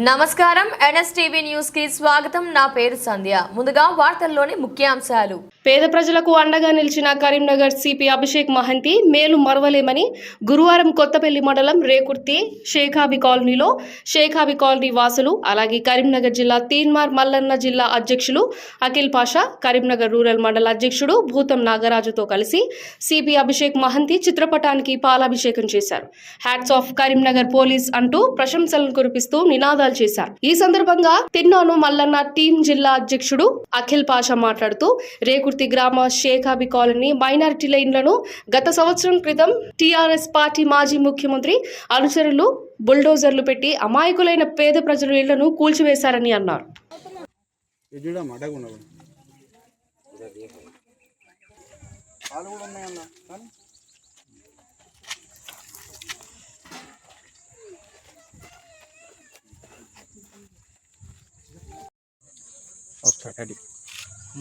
నమస్కారం. ఎన్ఎస్టీవీ న్యూస్కి స్వాగతం. నా పేరు సంధ్య. ముందుగా వార్తల్లోని ముఖ్యాంశాలు. పేద ప్రజలకు అండగా నిలిచిన కరీంనగర్ సిపి అభిషేక్ మహంతి మేలు మరవలేమని గురువారం కొత్తపల్లి మండలం రేకుర్తి షేఖాబి కాలనీలో షేఖాబి కాలనీ వాసులు అలాగే కరీంనగర్ జిల్లా తీన్మార్ మల్లన్న జిల్లా అధ్యక్షులు అఖిల్ పాషా కరీంనగర్ రూరల్ మండల అధ్యక్షుడు భూతం నాగరాజుతో కలిసి సిపి అభిషేక్ మహంతి చిత్రపటానికి పాలాభిషేకం చేశారు. హ్యాట్స్ ఆఫ్ కరీంనగర్ పోలీస్ అంటూ ప్రశంసలను కురిపిస్తూ నినాదాలు చేశారు. ఈ సందర్భంగా తిన్నాను మల్లన్న టీం జిల్లా అధ్యక్షుడు అఖిల్ పాషా మాట్లాడుతూ రేకుర్తి గ్రామ షేఖాబి కాలనీ మైనారిటీల ఇండ్లను గత సంవత్సరం క్రితం టీఆర్ఎస్ పార్టీ మాజీ ముఖ్యమంత్రి అనుచరులు బుల్డోజర్లు పెట్టి అమాయకులైన పేద ప్రజల ఇళ్ళను కూల్చివేశారని అన్నారు. కూడా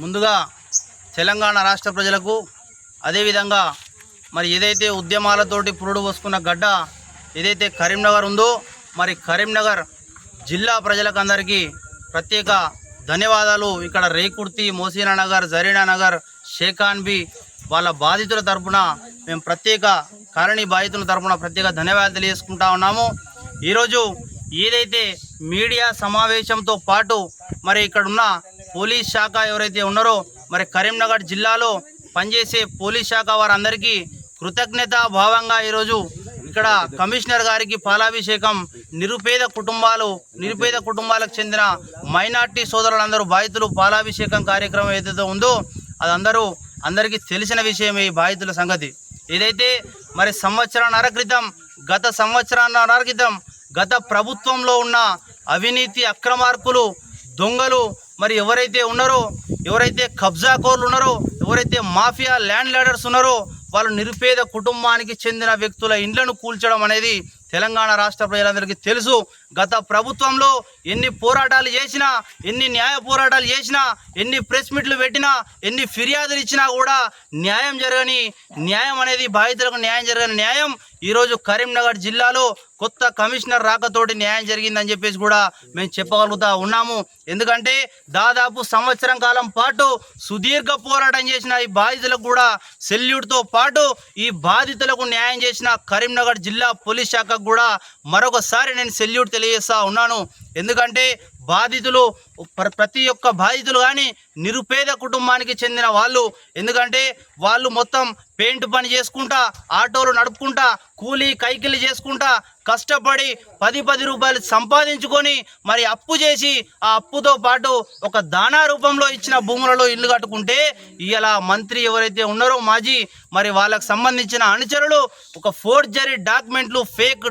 ముందుగా తెలంగాణ రాష్ట్ర ప్రజలకు అదేవిధంగా మరి ఏదైతే ఉద్యమాలతోటి పురుడు వస్తున్న గడ్డ ఏదైతే కరీంనగర్ ఉందో మరి కరీంనగర్ జిల్లా ప్రజలకందరికీ ప్రత్యేక ధన్యవాదాలు. ఇక్కడ రేకుర్తి మోసీనా నగర్ జరీనా నగర్ షేఖాన్బి వాళ్ళ బాధితుల తరపున మేము ప్రత్యేక కరణి బాధితుల తరపున ప్రత్యేక ధన్యవాదాలు తెలియజేసుకుంటా ఉన్నాము. ఈరోజు ఏదైతే మీడియా సమావేశంతో పాటు మరి ఇక్కడున్న పోలీస్ శాఖ ఎవరైతే ఉన్నారో మరి కరీంనగర్ జిల్లాలో పనిచేసే పోలీస్ శాఖ వారందరికీ కృతజ్ఞత భావంగా ఈరోజు ఇక్కడ కమిషనర్ గారికి పాలాభిషేకం నిరుపేద కుటుంబాలు నిరుపేద కుటుంబాలకు చెందిన మైనార్టీ సోదరులందరూ బాధితులు పాలాభిషేకం కార్యక్రమం ఏదైతే ఉందో అది అందరూ అందరికీ తెలిసిన విషయమే ఈ బాధితుల సంగతి. ఏదైతే మరి సంవత్సరాన్నర క్రితం గత సంవత్సరాన్నర క్రితం గత ప్రభుత్వంలో ఉన్న అవినీతి అక్రమార్కులు దొంగలు మరి ఎవరైతే ఉన్నారో ఎవరైతే కబ్జాకోర్లు ఉన్నారో ఎవరైతే మాఫియా ల్యాండ్ లాడర్స్ ఉన్నారో వాళ్ళు నిరుపేద కుటుంబానికి చెందిన వ్యక్తుల ఇండ్లను కూల్చడం అనేది తెలంగాణ రాష్ట్ర ప్రజలందరికీ తెలుసు. గత ప్రభుత్వంలో ఎన్ని పోరాటాలు చేసినా ఎన్ని న్యాయ పోరాటాలు చేసినా ఎన్ని ప్రెస్ మీట్లు పెట్టినా ఎన్ని ఫిర్యాదులు ఇచ్చినా కూడా న్యాయం జరగని న్యాయం అనేది బాధితులకు న్యాయం జరగని న్యాయం ఈరోజు కరీంనగర్ జిల్లాలో కొత్త కమిషనర్ రాకతోటి న్యాయం జరిగిందని చెప్పేసి కూడా మేము చెప్పగలుగుతా ఉన్నాము. ఎందుకంటే దాదాపు సంవత్సరం కాలం పాటు సుదీర్ఘ పోరాటం చేసిన ఈ బాధితులకు కూడా సెల్యూట్తో పాటు ఈ బాధితులకు న్యాయం చేసిన కరీంనగర్ జిల్లా పోలీస్ శాఖకు కూడా మరొకసారి నేను సెల్యూట్ తెలియజేస్తా ఉన్నాను. ఎందుకంటే బాధితులు ప్ర- ప్రతి ఒక్క బాధితులు కానీ నిరుపేద కుటుంబానికి చెందిన వాళ్ళు. ఎందుకంటే వాళ్ళు మొత్తం పెయింట్ పని చేసుకుంటా ఆటోలు నడుపుకుంటా కూలీ కైకిలి చేసుకుంటా కష్టపడి పది పది రూపాయలు సంపాదించుకొని మరి అప్పు చేసి ఆ అప్పుతో పాటు ఒక దానా రూపంలో ఇచ్చిన భూములలో ఇల్లు కట్టుకుంటే ఇలా మంత్రి ఎవరైతే ఉన్నారో మాజీ మరి వాళ్ళకు సంబంధించిన అనుచరులు ఒక ఫోర్జరీ డాక్యుమెంట్లు ఫేక్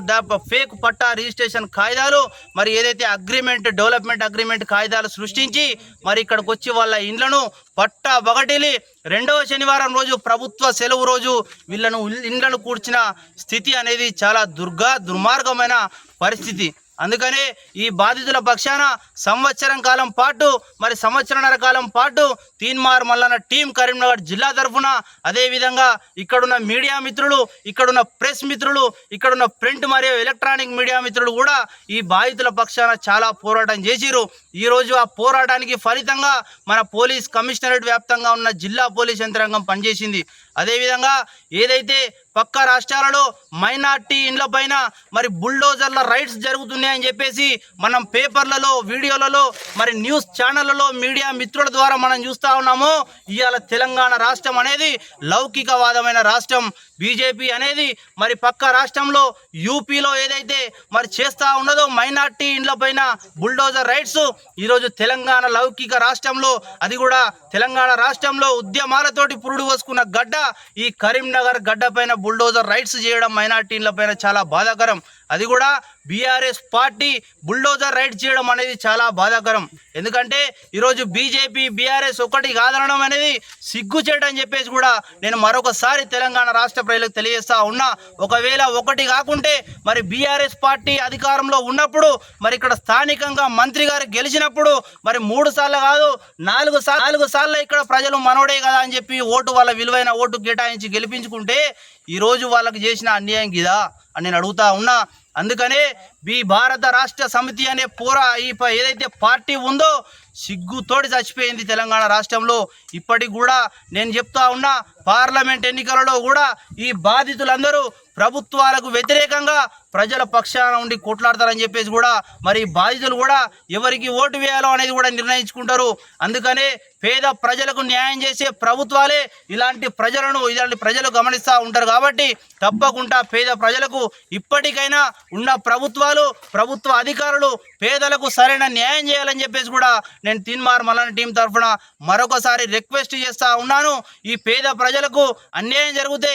ఫేక్ పట్టా రిజిస్ట్రేషన్ కాగితాలు మరి ఏదైతే అగ్రిమెంట్ డెవలప్మెంట్ అగ్రిమెంట్ కాగితాలు సృష్టించి మరి ఇక్కడికి వచ్చి వాళ్ళ ఇండ్లను పట్టా బగటిలి రెండవ శనివారం రోజు ప్రభుత్వ సెలవు రోజు వీళ్ళను ఇండ్లను కూర్చిన స్థితి అనేది చాలా దుర్గా దుర్మార్గమైన పరిస్థితి. అందుకనే ఈ బాధితుల పక్షాన సంవత్సరం కాలం పాటు మరి సంవత్సరన్నర కాలం పాటు తీన్మార్ మల్లన్న టీం కరీంనగర్ జిల్లా తరఫున అదేవిధంగా ఇక్కడున్న మీడియా మిత్రులు ఇక్కడున్న ప్రెస్ మిత్రులు ఇక్కడున్న ప్రింట్ మరియు ఎలక్ట్రానిక్ మీడియా మిత్రులు కూడా ఈ బాధితుల పక్షాన చాలా పోరాటం చేసిరు ఈరోజు ఆ పోరాటానికి ఫలితంగా మన పోలీస్ కమిషనరేట్ వ్యాప్తంగా ఉన్న జిల్లా పోలీస్ యంత్రాంగం పనిచేసింది. అదేవిధంగా ఏదైతే పక్క రాష్ట్రాలలో మైనార్టీ ఇండ్ల పైన మరి బుల్డోజర్ల రైట్స్ జరుగుతున్నాయని చెప్పేసి మనం పేపర్లలో వీడియోలలో మరి న్యూస్ ఛానళ్ళలో మీడియా మిత్రుల ద్వారా మనం చూస్తూ ఉన్నాము. ఇవాళ తెలంగాణ రాష్ట్రం అనేది లౌకికవాదమైన రాష్ట్రం. బీజేపీ అనేది మరి పక్క రాష్ట్రంలో యూపీలో ఏదైతే మరి చేస్తూ ఉన్నదో మైనార్టీ ఇండ్ల పైన బుల్డోజర్ రైట్స్ ఈరోజు తెలంగాణ లౌకిక రాష్ట్రంలో అది కూడా తెలంగాణ రాష్ట్రంలో ఉద్యమాలతోటి పురుడు పోసుకున్న గడ్డ. ఈ కరీంనగర్ గడ్డ పైన బుల్డోజర్ రైట్స్ చేయడం మైనార్టీల పైన చాలా బాధాకరం. అది కూడా బీఆర్ఎస్ పార్టీ బుల్డోజర్ రైడ్ చేయడం అనేది చాలా బాధాకరం. ఎందుకంటే ఈరోజు బీజేపీ బీఆర్ఎస్ ఒకటి కాదనడం అనేది సిగ్గు చేయడం చెప్పేసి కూడా నేను మరొకసారి తెలంగాణ రాష్ట్ర ప్రజలకు తెలియజేస్తా ఉన్నా. ఒకవేళ ఒకటి కాకుంటే మరి బీఆర్ఎస్ పార్టీ అధికారంలో ఉన్నప్పుడు మరి ఇక్కడ స్థానికంగా మంత్రి గారు గెలిచినప్పుడు మరి మూడు సార్లు కాదు నాలుగు సార్లు నాలుగు సార్లు ఇక్కడ ప్రజలు మనోడే కదా అని చెప్పి ఓటు వాళ్ళ విలువైన ఓటు కేటాయించి గెలిపించుకుంటే ఈరోజు వాళ్ళకి చేసిన అన్యాయం గిదా అని నేను అడుగుతా ఉన్నా. అందుకనే ఈ భారత రాష్ట్ర సమితి అనే పోరా ఈ ఏదైతే పార్టీ ఉందో సిగ్గుతోటి చచ్చిపోయింది తెలంగాణ రాష్ట్రంలో. ఇప్పటికి కూడా నేను చెప్తా ఉన్నా పార్లమెంట్ ఎన్నికలలో కూడా ఈ బాధితులందరూ ప్రభుత్వాలకు వ్యతిరేకంగా ప్రజల పక్షాన ఉండి కొట్లాడతారని చెప్పేసి కూడా మరి బాధితులు కూడా ఎవరికి ఓటు వేయాలో అనేది కూడా నిర్ణయించుకుంటారు. అందుకనే పేద ప్రజలకు న్యాయం చేసే ప్రభుత్వాలే ఇలాంటి ప్రజలను ఇలాంటి ప్రజలు గమనిస్తూ ఉంటారు కాబట్టి తప్పకుండా పేద ప్రజలకు ఇప్పటికైనా ఉన్న ప్రభుత్వాలు ప్రభుత్వ అధికారులు పేదలకు సరైన న్యాయం చేయాలని చెప్పేసి కూడా నేను తిన్మార్ మల్లన్న టీం తరఫున మరొకసారి రిక్వెస్ట్ చేస్తా ఉన్నాను. ఈ పేద ప్రజలకు అన్యాయం జరిగితే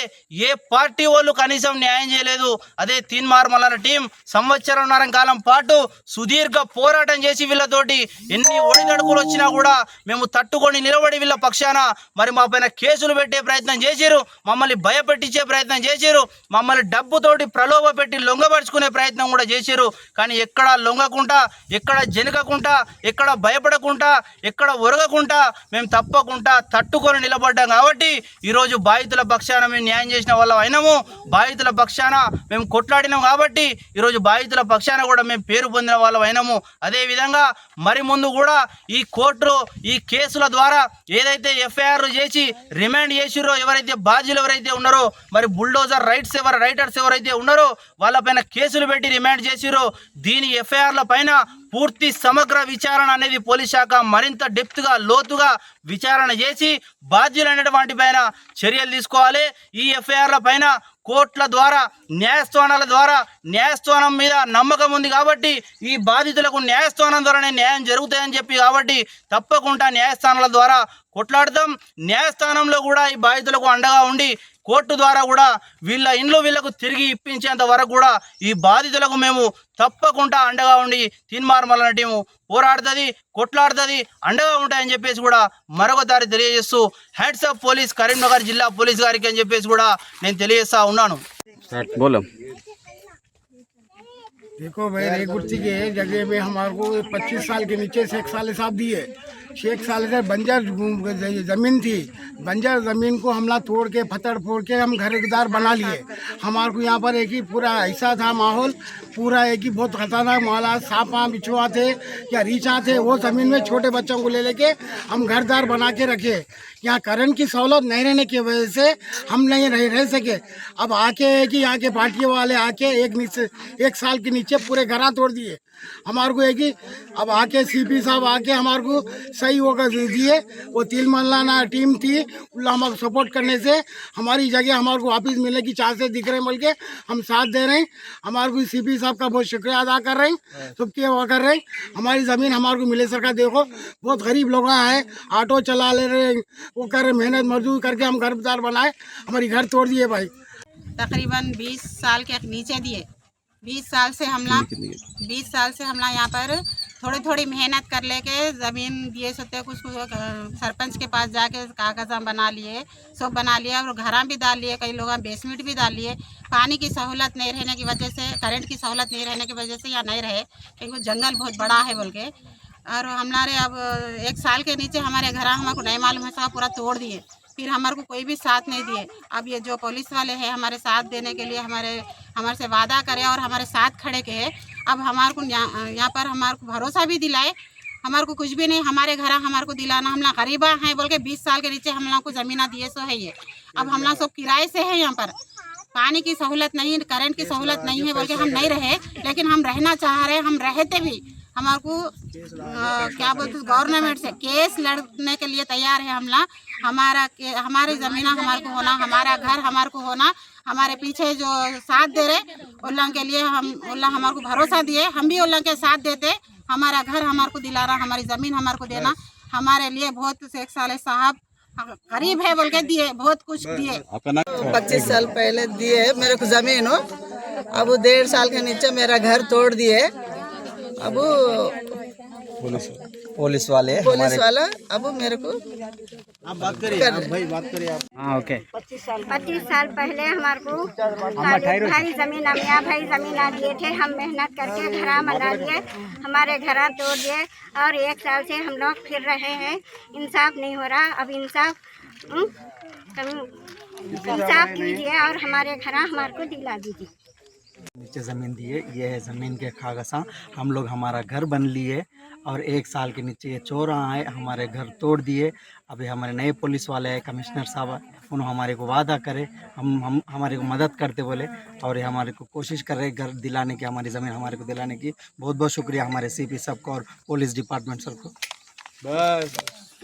ఏ పార్టీ వాళ్ళు కనీసం న్యాయం చేయలేదు. అదే తీన్మార్ మలన టీం సంవత్సరంన్నర కాలం పాటు సుదీర్ఘ పోరాటం చేసి వీళ్ళతోటి ఎన్ని ఒడిదడుకులు వచ్చినా కూడా మేము తట్టుకొని నిలబడి వీళ్ళ పక్షాన మరి మా పైన కేసులు పెట్టే ప్రయత్నం చేశారు మమ్మల్ని భయపెట్టించే ప్రయత్నం చేశారు మమ్మల్ని డబ్బుతోటి ప్రలోభ పెట్టి లొంగపరుచుకునే ప్రయత్నం కూడా చేశారు కానీ ఎక్కడ లొంగకుండా ఎక్కడ జనకకుండా ఎక్కడ భయపడకుండా ఎక్కడ ఒరగకుండా మేము తప్పకుండా తట్టుకొని నిలబడ్డాం కాబట్టి ఈరోజు బాధితుల పక్షాన మేము న్యాయం చేసిన వాళ్ళం అయినాము. బాధితుల పక్షాన మేము కొట్లాడినాం కాబట్టి ఈరోజు బాధితుల పక్షాన కూడా మేము పేరు పొందిన వాళ్ళం అయినాము. అదేవిధంగా మరి ముందు కూడా ఈ కోర్టు ఈ కేసుల ద్వారా ఏదైతే ఎఫ్ఐఆర్ చేసి రిమాండ్ చేసిరో ఎవరైతే బాధ్యులు ఎవరైతే ఉన్నారో మరి బుల్డోజర్ రైట్స్ ఎవరు రైటర్స్ ఎవరైతే ఉన్నారో వాళ్ళపైన కేసులు పెట్టి రిమాండ్ చేసిరో దీని ఎఫ్ఐఆర్ల పైన పూర్తి సమగ్ర విచారణ అనేది పోలీస్ శాఖ మరింత డెప్త్గా లోతుగా విచారణ చేసి బాధ్యులైనటువంటి పైన చర్యలు తీసుకోవాలి. ఈ ఎఫ్ఐఆర్ల పైన కోర్టుల ద్వారా న్యాయస్థానాల ద్వారా న్యాయస్థానం మీద నమ్మకం ఉంది కాబట్టి ఈ బాధితులకు న్యాయస్థానం ద్వారానే న్యాయం జరుగుతాయని చెప్పి కాబట్టి తప్పకుండా న్యాయస్థానాల ద్వారా కొట్లాడతాం. న్యాయస్థానంలో కూడా ఈ బాధితులకు అండగా ఉండి కోర్టు ద్వారా కూడా వీళ్ళ ఇండ్లు వీళ్ళకు తిరిగి ఇప్పించేంత వరకు కూడా ఈ బాధితులకు మేము తప్పకుండా అండగా ఉండి తీన్మార్ మల్లన టీము పోరాడుతుంది కొట్లాడుతుంది అండగా ఉంటాయని చెప్పేసి కూడా మరొకసారి తెలియజేస్తూ హెడ్స్ ఆఫ్ పోలీస్ కరీంనగర్ జిల్లా పోలీస్ గారికి అని చెప్పేసి కూడా నేను తెలియజేస్తా ఉన్నాను बोलो देखो भाई रेगुर्ती के जगह में हमारे को 25 साल के नीचे शेख साल साहब दिए शेख साल से बंजर ज़मीन थी। बंजर ज़मीन को हमला तोड़ के फतड़ फोड़ के हम घरदार बना लिए। हमारे को यहाँ पर एक ही पूरा ऐसा था माहौल पूरा एक ही बहुत खतरनाक माहौल सांपा बिछुआ थे या रीछा थे वो ज़मीन में छोटे बच्चों को ले लेके हम घरदार बना के रखे। यहाँ करंट की सहूलत नहीं रहने की वजह से हम नहीं रह, रह सके। अब आके है कि यहाँ के पार्टी वाले आके एक नीचे एक साल के नीचे पूरे घर तोड़ दिए। हमारे को है कि अब आके सीपी साहब आके हमारे को सही होकर दिए। वो तिल मल्लाना टीम थी उल्ला हमारे सपोर्ट करने से हमारी जगह हमारे को वापस मिलने की चांसेस दिख रहे हैं बोल के हम साथ दे रहे हैं। हमारे को सीपी साहब का बहुत शुक्रिया अदा कर रहे हैं। सबके वो कर रहे हैं। हमारी ज़मीन हमारे को मिले सरकार देखो बहुत गरीब लोग हैं। ऑटो चला ले रहे हैं। वो कर रहे मेहनत मजदूर करके हम घरदार बनाए। हमारी घर तोड़ दिए भाई। तकरीबन 20 साल के नीचे दिए। 20 साल से हमला 20 साल से हमला यहाँ पर थोड़ी थोड़ी मेहनत कर लेके ज़मीन दिए सोते कुछ कुछ सरपंच के पास जाके कागज़ बना लिए सब बना लिए और घर भी डाल लिए कई लोग बेसमेंट भी डाल लिए। पानी की सहूलत नहीं रहने की वजह से करंट की सहूलत नहीं रहने की वजह से यहाँ नहीं रहे क्योंकि जंगल बहुत बड़ा है बोल के। और हमारे अब एक साल के नीचे हमारे घर हमारे को नहीं मालूम है सब पूरा तोड़ दिए। फिर हमारे को कोई भी साथ नहीं दिए। अब ये जो पुलिस वाले हैं हमारे साथ देने के लिए हमारे हमारे से वादा करे और हमारे साथ खड़े के हैं अब हमारे को यहाँ पर हमारे को भरोसा भी दिलाए। हमारे को कुछ भी नहीं हमारे घर हमारे को दिलाना हम लोग गरीबा हैं बोल के बीस साल के नीचे हम लोग को ज़मीना दिए सो है ये। अब हम लोग सब किराए से है यहाँ पर। पानी की सहूलत नहीं करंट की सहूलत नहीं है बोल के हम नहीं रहे लेकिन हम रहना चाह रहे हैं हम रहते भी। हमारे को क्या बोलते गवर्नमेंट से केस लड़ने के लिए तैयार है हम लोग हमारा के- हमारी ज़मीन हमारे को होना हमारा घर हमारे को होना हमारे पीछे जो साथ दे रहे उन लोगों के लिए हम उन लोग हमारे को भरोसा दिए। हम भी उन लोगों के साथ देते हमारा घर हमारे को दिलाना हमारी ज़मीन हमारे को देना हमारे लिए बहुत शेख साले साहब। गरीब है बोल के दिए बहुत कुछ दिए। पच्चीस साल पहले दिए मेरे को ज़मीन हो अब वो डेढ़ साल के नीचे मेरा घर तोड़ दिए। अब वो पुलिस वाले पुलिस वाला अब मेरे को आप बात करिए आप भाई बात करिए आप। हाँ ओके। पच्चीस साल पहले हमारे को भाई ज़मीन अमिया भाई ज़मीन आ दिए थे। हम मेहनत करके घरा बना लिए हमारे घरा तोड़ दिए और एक साल से हम लोग फिर रहे हैं। इंसाफ नहीं हो रहा। अब इंसाफ हम्म, इंसाफ कीजिए और हमारे घरा हमारे को दिला दीजिए। नीचे ज़मीन दिए ये है ज़मीन के खागसा। हम लोग हमारा घर बन लिए और एक साल के नीचे ये चोर आए, हमारे घर तोड़ दिए। अभी हमारे नए पुलिस वाले आए, कमिश्नर साहब उन्होंने हमारे को वादा करे, हम हम, हमारे को मदद करते बोले और ये हमारे को कोशिश कर रहे घर दिलाने की, हमारी ज़मीन हमारे को दिलाने की। बहुत बहुत शुक्रिया हमारे सी पी सबको और पुलिस डिपार्टमेंट सबको बस।